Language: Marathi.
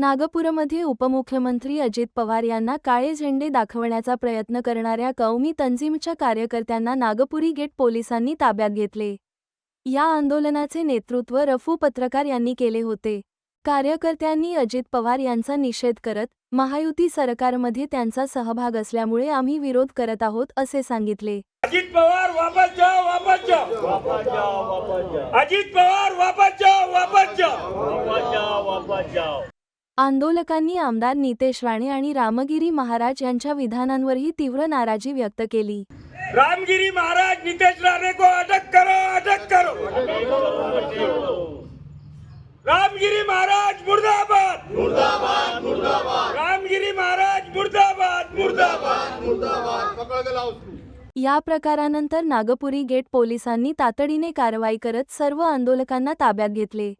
नागपूरमध्ये उपमुख्यमंत्री अजित पवार यांना काळे झेंडे दाखवण्याचा प्रयत्न करणाऱ्या कौमी तंजीमच्या कार्यकर्त्यांना नागपुरी गेट पोलिसांनी ताब्यात घेतले. या आंदोलनाचे नेतृत्व रफू पत्रकार यांनी केले होते. कार्यकर्त्यांनी अजित पवार यांचा निषेध करत महायुती सरकारमध्ये त्यांचा सहभाग असल्यामुळे आम्ही विरोध करत आहोत असे सांगितले. अजित पवार वापस जाओ वापस जाओ. वापस जाओ वापस जाओ अजित पवार वापस जाओ वापस जाओ. वापस जाओ वापस जाओ. आंदोलकांनी आमदार नितेश राणे आणि रामगिरी महाराज यांच्या विधानांवरही तीव्र नाराजी व्यक्त केली. रामगिरी महाराज नितेश राणे को अटक करो अटक करो. रामगिरी महाराज मुर्दाबाद. मुर्दाबाद मुर्दाबाद रामगिरी महाराज मुर्दाबाद मुर्दाबाद. या प्रकारानंतर नागपुरी गेट पोलिसांनी तातडीने कारवाई करत सर्व आंदोलकांना ताब्यात घेतले.